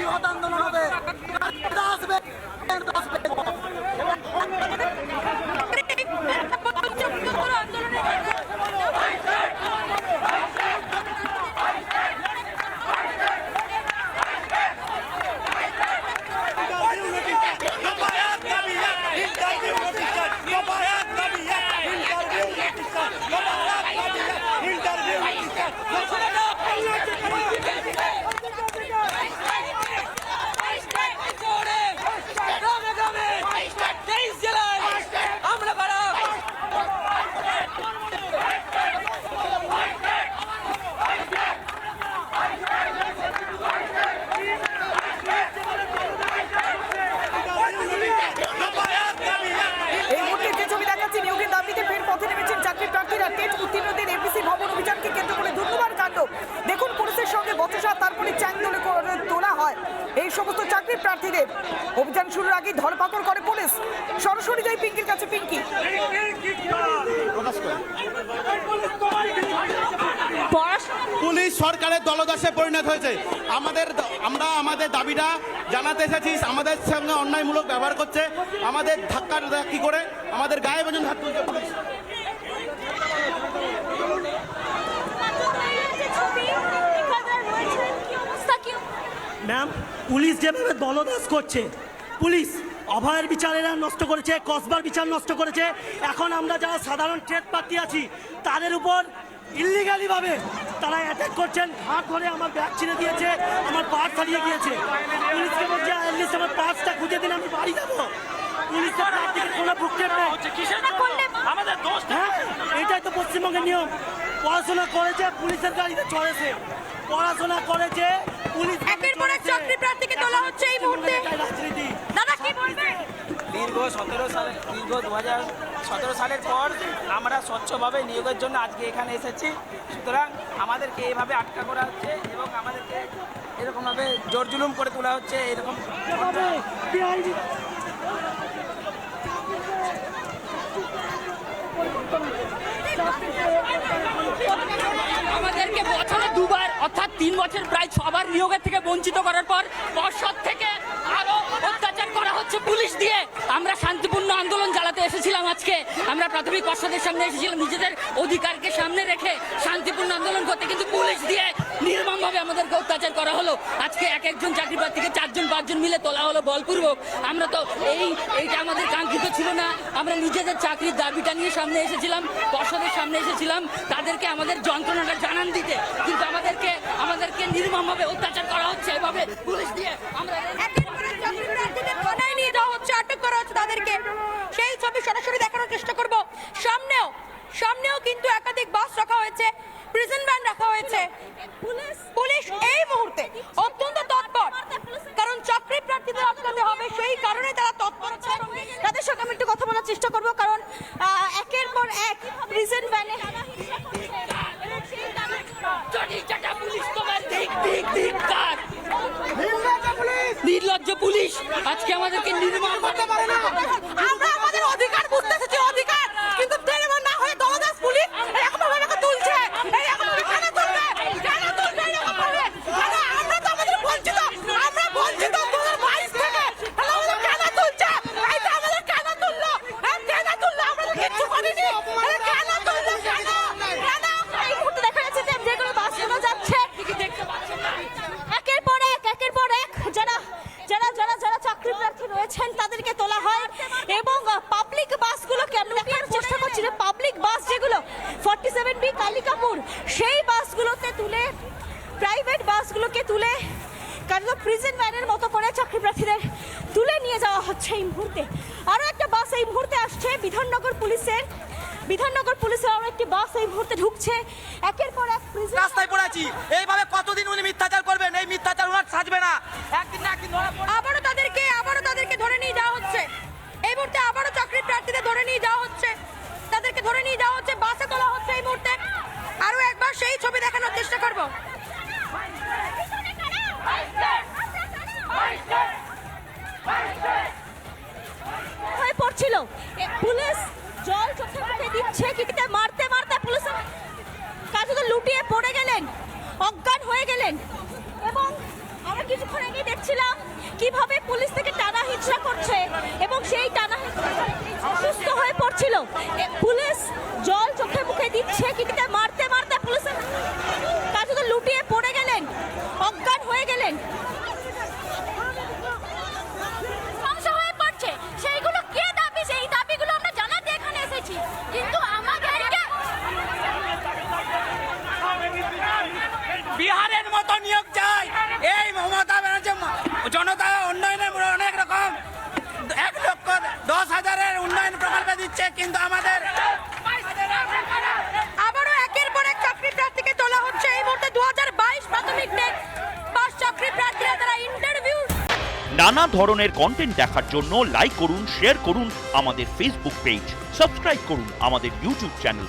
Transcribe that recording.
বৃহৎ আন্দোলন হবে আসবে বচসা তারপরে চ্যাং তোলে করে তোলা হয়। এই সমস্ত চাকরি প্রার্থীদের অভিযান শুরুর আগে ধরপাকড় করে পুলিশ। সরাসরি যাই পিঙ্কির কাছে, পিঙ্কি। পুলিশ সরকারের দলদাসে পরিণত হয়েছে। আমাদের আমরা আমাদের দাবিটা জানাতে এসেছি। আমাদের সঙ্গে অন্যায়মূলক ব্যবহার করছে। আমাদের ধাক্কা ধাক্কি করে? আমাদের গায়ে বেজন হাত তুলছে পুলিশ। পুলিশ যেভাবে দলদাস করছে পুলিশ অভয়ের বিচারেরা নষ্ট করেছে কসবার বিচার নষ্ট করেছে এখন আমরা যারা সাধারণ ট্রেড প্রার্থী আছি তাদের উপর ইলিগালিভাবে তারা অ্যাটাক করছেন হাত ধরে আমার ব্যাগ ছিঁড়ে দিয়েছে আমার পার্স হারিয়ে গিয়েছে। পুলিশকে বলছে অ্যাটলিস্ট আমার পার্সটা খুঁজে দিন আমি বাড়ি যাব। পুলিশের প্রার্থীকে কোনো ভুক্টেপ নেই আমাদের দোষ হ্যাঁ এটাই তো পশ্চিমবঙ্গের নিয়ম। পড়াশোনা করেছে পুলিশের গাড়িতে চড়েছে। পড়াশোনা করেছে পুলিশ সতেরো সালে, দীর্ঘ দু হাজার সতেরো সালের পর আমরা স্বচ্ছভাবে নিয়োগের জন্য আজকে এখানে এসেছি। সুতরাং আমাদেরকে এইভাবে আটকা করা হচ্ছে এবং আমাদেরকে এরকমভাবে জোর জুলুম করে তোলা হচ্ছে এরকম আমাদেরকে বছরে দুবার, অর্থাৎ তিন বছর প্রায় ছবার নিয়োগের থেকে বঞ্চিত করার পর পর্ষদ থেকে হচ্ছে পুলিশ দিয়ে আমরা শান্তিপূর্ণ আন্দোলন চালাতে এসেছিলাম আজকে। আমরা প্রাথমিক পর্ষদের সামনে এসেছিলাম, নিজেদের অধিকারকে সামনে রেখে শান্তিপূর্ণ আন্দোলন করতে, কিন্তু পুলিশ দিয়ে নির্মমভাবে আমাদেরকে অত্যাচার করা হলো। আজকে এক একজন চাকরি প্রার্থীকে চারজন, পাঁচজন মিলে তোলা হলো বলপূর্বক। আমরা তো এই, এইটা আমাদের কাঙ্ক্ষিত ছিল না। আমরা নিজেদের চাকরির দাবিটা নিয়ে সামনে এসেছিলাম, পর্ষদের সামনে এসেছিলাম, তাদেরকে আমাদের যন্ত্রণাটা জানান দিতে। কিন্তু আমাদেরকে আমাদেরকে নির্মমভাবে অত্যাচার করা হচ্ছে। এভাবে পুলিশ দিয়ে আমরা একের পর এক চাকরি প্রার্থীদের থানায় নিয়ে যাওয়া হচ্ছে আটক করা হচ্ছে তাদেরকে সেই ছবি সরাসরি দেখানোর চেষ্টা করব সামনেও কিন্তু একাধিক বাস রাখা হয়েছে প্রিজন ভ্যান রাখা হয়েছে। পুলিশ পুলিশ এই মুহূর্তে অত্যন্ত তৎপর। কারণ চাকরি প্রার্থীদের আটকাতে হবে সেই কারণে তারা তৎপর আছে। তাদের সঙ্গে আমি একটু কথা বলার চেষ্টা করব কারণ একের পর এক প্রিজন ভ্যানে নির্লজ্জ পুলিশ! আজকে আমাদেরকে নির্মম করতে পারে না আমরা আমাদের অধিকার বুঝতে এসেছি অধিকার কিন্তু তেরবার না হয়ে দলদাস পুলিশ এরকম ভাবে আমাকে তুলছে এরকম ভাবে কেন তুলবে কেন তুলবে এরকম ভাবে কেন আমরা তো আমাদের বঞ্চিত আমরা বঞ্চিত 2022 থেকে তাহলে আমাদের কেন তুলছে এই তো আমাদের কেন তুললো হ্যাঁ, কেন তুললো আমরা তো কিচ্ছু করিনি আরে কেন তুললো কেন কেন এই মুহূর্তে দেখা যাচ্ছে যে যেগুলো বাসগুলো যাচ্ছে দেখতে পাচ্ছেন না একের পর এক একের পর এক যারা যারা যারা যারা চাকরি প্রার্থী রয়েছেন তাদেরকে তোলা হয় এবং পাবলিক বাসগুলোকে আমি দেখার চেষ্টা করছি যে পাবলিক বাস যেগুলো ফর্টি সেভেন বি কালিকাপুর সেই বাসগুলোতে তুলে প্রাইভেট বাসগুলোকে তুলে কারণ প্রিজন ভ্যানের মতো করে চাকরি প্রার্থীদের তুলে নিয়ে যাওয়া হচ্ছে এই মুহূর্তে। আরও একটা বাস এই মুহূর্তে আসছে বিধাননগর পুলিশের। বিধাননগর পুলিশের আরও একটি বাস এই মুহূর্তে ঢুকছে। একের পর এক রাস্তায় পড়েছি এইভাবে কতদিন উনি মিথ্যাচার করবেন? এই মিথ্যাচার ওনার সাজবে না। একদিন না একদিন আবারও তাদেরকে আবারও তাদেরকে ধরে নিয়ে যাওয়া হচ্ছে। এই মুহূর্তে আবারও চাকরি প্রার্থীদের ধরে নিয়ে যাওয়া হচ্ছে। তাদেরকে ধরে নিয়ে যাওয়া হচ্ছে বাসে তোলা হচ্ছে এই মুহূর্তে। আরও একবার সেই ছবি দেখানোর চেষ্টা করব। হয়ে পড়ছিল। পুলিশ জল চোখে মুখে দিচ্ছে কিটিতে মারতে মারতে পুলিশ কাজে লুটিয়ে পড়ে গেলেন, অজ্ঞান হয়ে গেলেন। এবং আমরা কিছুক্ষণ আগে দেখছিলাম কীভাবে পুলিশ থেকে টানা হিংসা করছে এবং সেই টানা অসুস্থ হয়ে পড়ছিল। পুলিশ জল চোখে মুখে দিচ্ছে কিন্তু মারতে মারতে পুলিশের কাজে তো লুটিয়ে পড়ে গেলেন, অজ্ঞান হয়ে গেলেন। বিহারের মতো নিয়োগ চাই। এই মমতা ব্যানার্জি জনতা উন্নয়নের অনেক রকম। এক লক্ষ দশ হাজারের উন্নয়ন প্রকল্প দিচ্ছে কিন্তু আমাদের আবারও একের পর এক চাকরি প্রার্থীকে তোলা হচ্ছে। এই মুহূর্তে দু প্রাথমিক টেট পাস চাকরি প্রার্থীরা তারা ইন্টারভিউ নানা ধরনের কন্টেন্ট দেখার জন্য লাইক করুন শেয়ার করুন আমাদের ফেসবুক পেজ সাবস্ক্রাইব করুন আমাদের ইউটিউব চ্যানেল